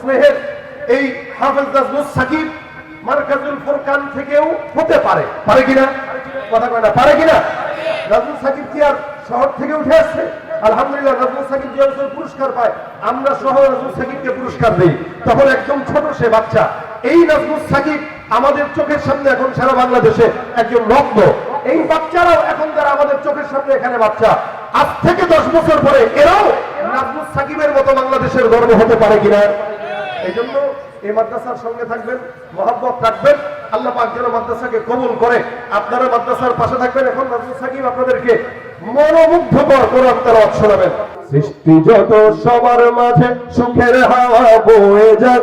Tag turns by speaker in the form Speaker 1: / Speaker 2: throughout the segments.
Speaker 1: স্নেহের এই হাফেজ নাজমুস সাকিব মার্কাজুল ফুরকান থেকেও হতে পারে। পারে কিনা? কথা কয় না, পারে কিনা? নাজমুল সাকিব কি আর শহর থেকে উঠে আসছে? আলহামদুলিল্লাহ নাজমুল সাকিব যে বছর পুরস্কার পায়, আমরা সহ নাজমুল সাকিবকে পুরস্কার দিই। তখন একদম ছোট সে বাচ্চা। এই নাজমুল সাকিব আমাদের চোখের সামনে এখন সারা বাংলাদেশে একজন রত্ন এই বাচ্চারাও এখন যারা আমাদের চোখের সামনে এখানে বাচ্চা, আজ থেকে দশ বছর পরে এরাও নাজমুল সাকিবের মতো বাংলাদেশের গর্ব হতে পারে কিনা? এই জন্য এই মাদ্রাসার সঙ্গে থাকবেন, মহাব্বত থাকবেন আল্লাহ পাক যেন মাদ্রাসাকে কবুল করে। আপনারা মাদ্রাসার পাশে থাকবেন, এখন মাদ্রাসা কি আপনাদেরকে মনোমুগ্ধকর কোরআন তেলাওয়াত শোনাবেন। সৃষ্টি যত সবার মাঝে সুখের হাওয়া বয়ে যাক।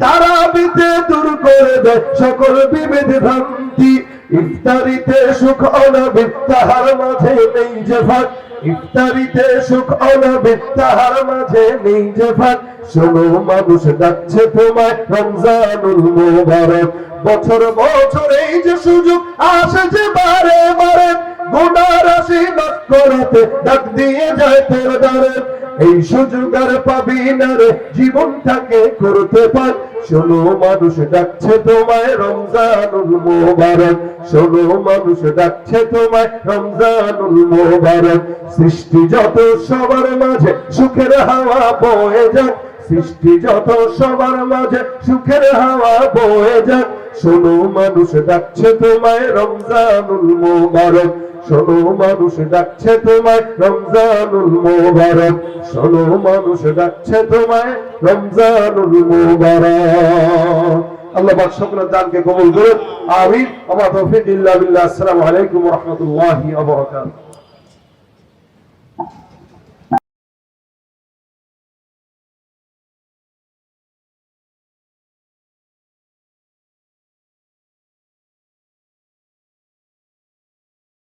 Speaker 1: তারা বিতে দূর করে দেয় সকল বিভেদ ভ্রান্তি ইফতারিতে সুখ অনবিত তাহার মাঝে নেই যে ভাগ ইফতারিতে সুখ অনবিত তাহার মাঝে নেই যে ভাগ শোনো, মানুষ ডাকছে তোমায়, রমজানুল মুবারক। বছর বছর এই যে সুযোগ আসে যে বারে বারে। গুনার রাশি করাতে ডাক দিয়ে যায় তোর দ্বারে। এই সুযোগ আর পাবি না রে জীবনটাকে করতে পার। শোনো, মানুষ ডাকছে তোমায়, রমজানুল মোবারক। শোনো, মানুষ ডাকছে তোমায়, রমজানুল মোবারক। সৃষ্টি যত সবার মাঝে সুখের হাওয়া বয়ে যাক। সৃষ্টি যত সবার মাঝে সুখের হাওয়া বয়ে যাক। শোনো, মানুষ ডাকছে তোমায়, রমজানুল মোবারক। শোনো, মানুষ ডাকছে তোমায়, রমজানুল মোবারক। শোনো, মানুষ ডাকছে তোমায়, রমজানুল মোবারক। আল্লাহ পাক সকলের দানকে কবুল করুন আমিন। বিল্লাহ। আসসালামু আলাইকুম ওয়া রাহমাতুল্লাহি ওয়া বারাকাতুহু।